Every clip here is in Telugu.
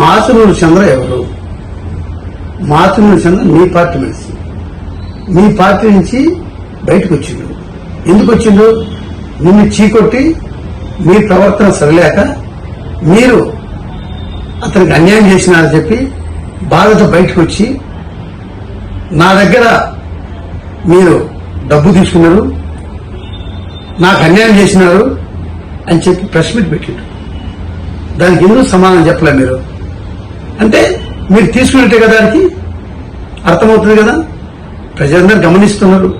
మాతృలు చంద్ర ఎవరు? మాతృలు చంద్ర మీ పార్టీ మనిషి. మీ పార్టీ నుంచి బయటకు వచ్చిండు. ఎందుకు వచ్చిండు? నిన్ను చీకొట్టి మీ ప్రవర్తన సరిలేక మీరు అతనికి అన్యాయం చేసినారని చెప్పి బాధతో బయటకు వచ్చి నా దగ్గర మీరు డబ్బు తీసుకున్నారు నాకు అన్యాయం చేసినారు అని చెప్పి ప్రెస్ మీట్ పెట్టిండు. దానికి ఎందుకు సమాధానం చెప్పలే మీరు? అంటే మీరు తీసుకునేటే కదా దానికి? అర్థమవుతుంది కదా? ప్రజలందరూ గమనిస్తున్నారు.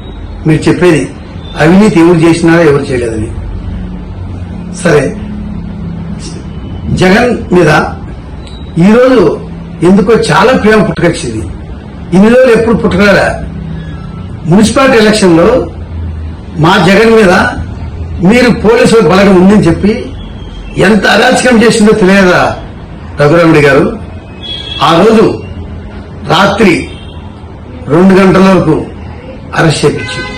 మీరు చెప్పేది అవినీతి ఎవరు చేసినారా ఎవరు చేయలేదని. సరే. జగన్ మీద ఈరోజు ఎందుకో చాలా ప్రేమ పుట్టుకొచ్చింది. ఇన్ని రోజులు ఎప్పుడు పుట్టగలరా? మున్సిపాలిటీ ఎలక్షన్లో మా జగన్ మీద మీరు పోలీసుల బలగం ఉందని చెప్పి ఎంత అరాచకం చేసిందో తెలియదా రఘురాముడి గారు? ఆ రోజు రాత్రి రెండు గంటల వరకు అరెస్ట్ చేయించింది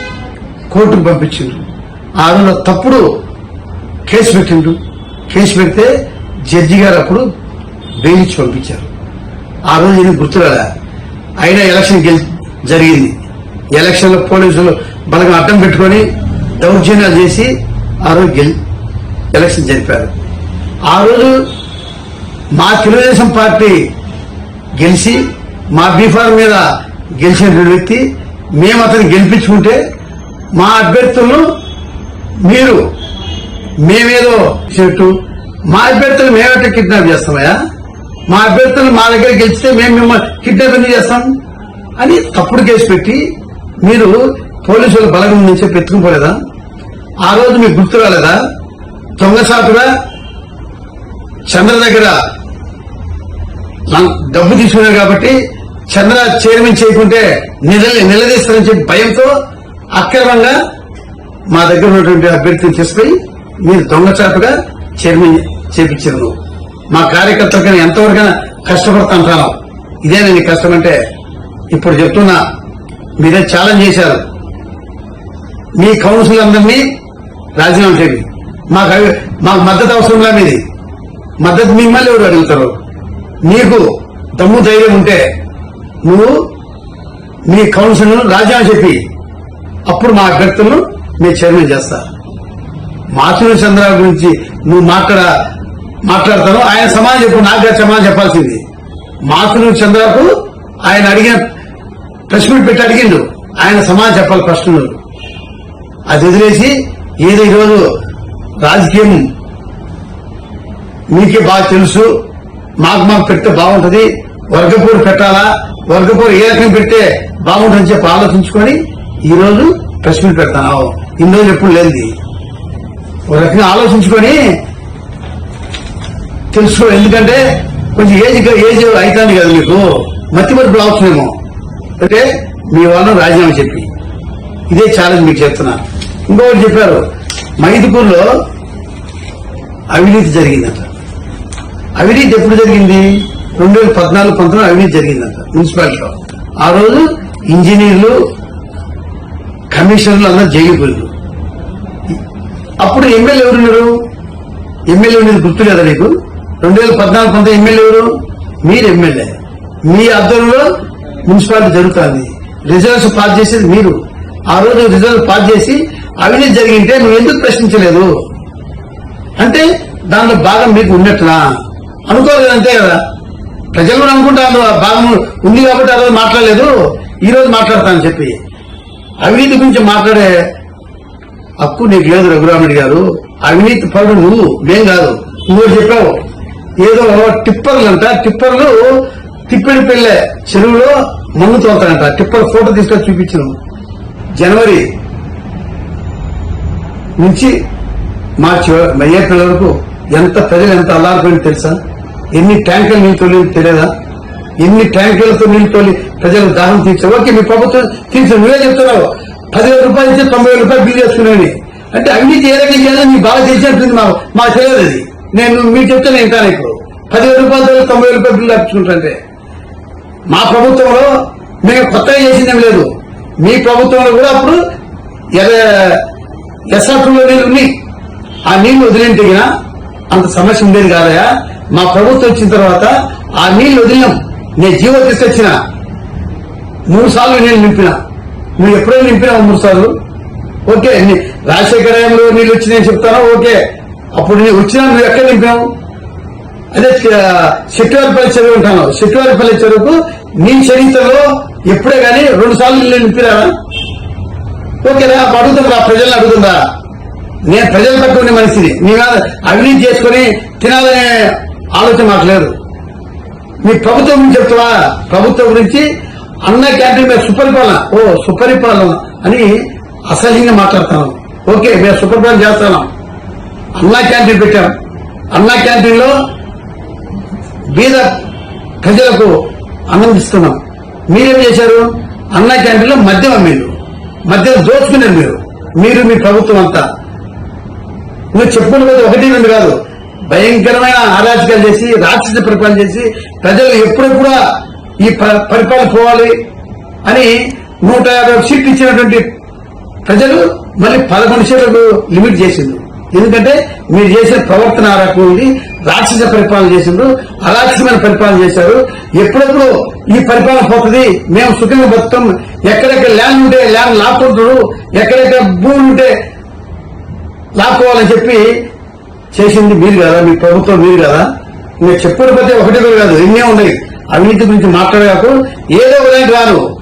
కోర్టుకు పంపించిండ్రు. ఆ రోజు తప్పుడు కేసు పెట్టిండ్రు. కేసు పెడితే జడ్జి గారు అప్పుడు బెయిల్ పంపించారు. ఆ రోజు ఇది గుర్తురాలా? అయినా ఎలక్షన్ గెలి జరిగింది. ఎలక్షన్లో పోలీసులు బలంగా అడ్డం పెట్టుకొని దౌర్జన్యాలు చేసి ఆ రోజు గెలి ఎలక్షన్ జరిపారు. ఆ రోజు మా తెలుగుదేశం పార్టీ గెలిచి మా బీఫార్ మీద గెలిచిన వ్యక్తి మేము అతను గెలిపించుకుంటే మా అభ్యర్థులను మీరు మేమేదో చెట్టు మా అభ్యర్థులు మేమేట కిడ్నాప్ చేస్తామయ్యా? మా అభ్యర్థులు మా దగ్గర గెలిచితే మేము మిమ్మల్ని కిడ్నాప్ ఎందుకు చేస్తాం? అని తప్పుడు కేసు పెట్టి మీరు పోలీసుల బలగం నుంచి పెట్టుకుపోలేదా ఆ రోజు మీకు గుర్తు రాలేదా? దొంగసాటుగా చంద్ర దగ్గర డబ్బు తీసుకున్నారు కాబట్టి చంద్ర చైర్మన్ చేయకుంటే నిల నిలదీస్తారని చెప్పి భయంతో అక్రమంగా మా దగ్గర ఉన్నటువంటి అభ్యర్థిని తీసుకుని మీరు దొంగచాటుగా చైర్మన్ చేపించారు. మా కార్యకర్తలకైనా ఎంతవరకైనా కష్టపడతాను ఇదే నేను కష్టం అంటే ఇప్పుడు చెప్తున్నా మీరే ఛాలెంజ్ చేశారు. మీ కౌన్సిల్ అందరినీ రాజీనామా చేయండి. మాకు మాకు మద్దతు అవసరం అవసరంలా మీది. మద్దతు మిమ్మల్ని ఎవరు అడుగుతారు? నీకు దమ్ము ధైర్యం ఉంటే నువ్వు మీ కౌన్సిల్ రాజీనామా చెప్పి అప్పుడు మా అభ్యర్థులను మీ చైర్మన్ చేస్తా. మాతృ చంద్ర గురించి నువ్వు మాట్లాడ మాట్లాడతావు ఆయన సమాధానం చెప్పు నాకు సమాధానం చెప్పాల్సింది. మాతృ చంద్రకు ఆయన అడిగిన ప్రెస్ మీట్ పెట్టి అడిగిండు. ఆయన సమాధానం చెప్పాలి ఫస్ట్ నువ్వు అది వదిలేసి ఏదో ఈరోజు రాజకీయం మీకే బాగా తెలుసు. మాకు మాకు పెడితే బాగుంటుంది వర్గపూర్ పెట్టాలా వర్గపూర్ ఏ రకం పెడితే బాగుంటుందని చెప్పి ఆలోచించుకొని ఈ రోజు ప్రెస్ మీట్ పెడతాను. ఇన్ని రోజులు ఎప్పుడు లేనిది. ఒక రకంగా ఆలోచించుకొని తెలుసుకో ఎందుకంటే కొంచెం ఏజ్ ఏజ్ అవుతుంది కదా మీకు. మతి మరి రావచ్చునేమో అంటే మీ వాళ్ళని రాజీనామా చెప్పి. ఇదే ఛాలెంజ్ మీకు చెప్తున్నా. ఇంకొకటి చెప్పారు మైదుపూర్లో అవినీతి జరిగిందంట. అవినీతి ఎప్పుడు జరిగింది? రెండు వేల పద్నాలుగు పంతొమ్మిది అవినీతి జరిగిందంట మున్సిపాలిటీలో ఆ రోజు ఇంజనీర్లు కమిషనర్లు అందరూ జైలుకు అప్పుడు ఎమ్మెల్యే ఎవరున్నారు? ఎమ్మెల్యే ఉండేది గుర్తు లేదా నీకు? రెండు వేల పద్నాలుగు పంతొమ్మిది ఎమ్మెల్యే ఎవరు? మీరు ఎమ్మెల్యే. మీ అర్థంలో మున్సిపాలిటీ జరుగుతుంది. రిజల్ట్స్ పాస్ చేసేది మీరు. ఆ రోజు రిజల్ట్ పాస్ చేసి అవినీతి జరిగింటే నువ్వు ఎందుకు ప్రశ్నించలేదు? అంటే దానిలో భాగం మీకు ఉన్నట్లా. అనుకోలేదు అంతే కదా. ప్రజలు కూడా అనుకుంటారు ఆ భాగం ఉంది కాబట్టి ఆ రోజు మాట్లాడలేదు ఈ రోజు మాట్లాడతానని చెప్పి. అవినీతి గురించి మాట్లాడే హక్కు నీకు లేదు రఘురాముడి గారు. అవినీతి పరుడు నువ్వు మేం కాదు. నువ్వు చెప్పావు. ఏదో టిప్పర్లు అంట టిప్పర్లు తిప్పిడి పెళ్ళే చెరువులో మన్ను తోలుతాడంట టిప్పర్ ఫోటో తీసుకొని చూపించను. జనవరి నుంచి మార్చి ఏప్రిల్ వరకు ఎంత ప్రజలు ఎంత అల్లారిపోయింది తెలుసా? ఎన్ని ట్యాంకులు నీళ్ళు తోలి తెలియదా? ఎన్ని ట్యాంకులతో నీళ్ళు తోలి ప్రజలు దాహం తీర్చారు ఓకే మీ ప్రభుత్వం తీర్చు నువ్వే చెప్తున్నావు. పదివేల రూపాయలు ఇచ్చి తొంభై వేల రూపాయలు బిల్ చేసుకునేవి అంటే అవినీతి ఏ రకంగా చేయాలో నీకు బాగా తెలిసినట్టుంది మాకు మాకు తెలియదు అది. నేను మీకు చెప్తే నేను వింటాను ఇప్పుడు. పదివేల రూపాయలతో తొంభై వేల రూపాయలు బిల్లు అప్పించుకుంటుంటే మా ప్రభుత్వంలో మేము కొత్తగా చేసిందేం లేదు. మీ ప్రభుత్వంలో కూడా అప్పుడు ఎస్ఆర్లో నీళ్ళు ఉన్నాయి. ఆ నీళ్ళు వదిలింటిగా అంత సమస్య ఉండేది కాదయా మా ప్రభుత్వం వచ్చిన తర్వాత ఆ నీళ్ళు వదిలినాం. నేను జీవో తీసుకొచ్చిన. మూడు సార్లు నేను నింపిన. నువ్వు ఎప్పుడైనా నింపినావు మూడు సార్లు? ఓకే నీ- రాజశేఖర రాయంలో నీళ్ళు వచ్చినాయని చెప్తాను ఓకే. అప్పుడు నేను వచ్చినా నువ్వు ఎక్కడ నింపినావు? అదే శెట్టివారిపల్లి చెరువు ఉంటాను శక్తివారిపల్లి చెరువుకు నీ చరిత్రలో ఎప్పుడే గానీ రెండు సార్లు నీళ్ళు నింపినారా? ఓకేనా అడుగుతుందా? ప్రజల్ని అడుగుతుందా? నేను ప్రజల పట్టుకునే మనిషిని. నీ అవినీతి చేసుకుని తినాలనే ఆలోచన నాకు లేదు. మీ ప్రభుత్వం గురించి చెప్తావా? ప్రభుత్వం గురించి అన్న క్యాంటీన్ మీద సుపరిపాలన. ఓ సుపరిపాలన అని అసహ్యంగా మాట్లాడతాను ఓకే మేము సుపరిపాలన చేస్తాను అన్నా క్యాంటీన్ పెట్టాం. అన్నా క్యాంటీన్లో బీద ప్రజలకు అన్నందిస్తున్నాం మీరేం చేశారు? అన్నా క్యాంటీన్లో మద్యం అమ్మేరు మద్యం దోచుకున్నారు మీరు. మీరు మీ ప్రభుత్వం అంతా. నువ్వు చెప్పుకున్నది ఒకటి రెండు కాదు. భయంకరమైన అరాచకాలు చేసి రాక్షస పరిపాలన చేసి ప్రజలు ఎప్పుడెప్పుడు ఈ ప- పరిపాలన పోవాలి అని నూట యాభై సీట్లు ఇచ్చినటువంటి ప్రజలు మళ్ళీ పదకొండు సీట్లకు లిమిట్ చేసింది ఎందుకంటే మీరు చేసిన ప్రవర్తన ఆ రాక్షస పరిపాలన చేసిండ్రు అరాక్షసమైన పరిపాలన చేశారు. ఎప్పుడెప్పుడు ఈ పరిపాలన పోతుంది? మేము సుఖంగా బతుకుతాం. ఎక్కడెక్కడ ల్యాండ్ ఉంటే ల్యాండ్ లాక్కుంటారు ఎక్కడెక్కడ భూమి ఉంటే లాక్కోవాలని చెప్పి చేసింది మీరు కదా మీ ప్రభుత్వం మీరు కదా. మీరు చెప్పిన ప్రతి ఒకటి కూడా కాదు ఎన్నే ఉన్నాయి అవినీతి గురించి మాట్లాడగాకు ఏదో ఒకదానికి రాను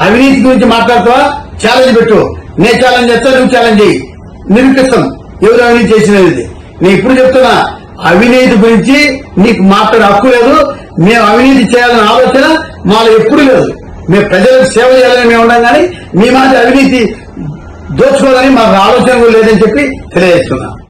అవినీతి గురించి మాట్లాడతావా? ఛాలెంజ్ పెట్టు. నేను ఛాలెంజ్ చేస్తా నువ్వు ఛాలెంజ్ చేయి. నిరూపిస్తాం. ఎవరు అవినీతి చేసినది? నేను ఇప్పుడు చెప్తున్నా అవినీతి గురించి నీకు మాట్లాడే హక్కు లేదు. మేము అవినీతి చేయాలనే ఆలోచన మాలో ఎప్పుడు లేదు. మేము ప్రజలకు సేవ చేయాలని మేము ఉన్నాం కానీ మీ మాట అవినీతి దోచుకోవాలని మాకు ఆలోచన కూడా లేదని చెప్పి తెలియజేస్తున్నాం.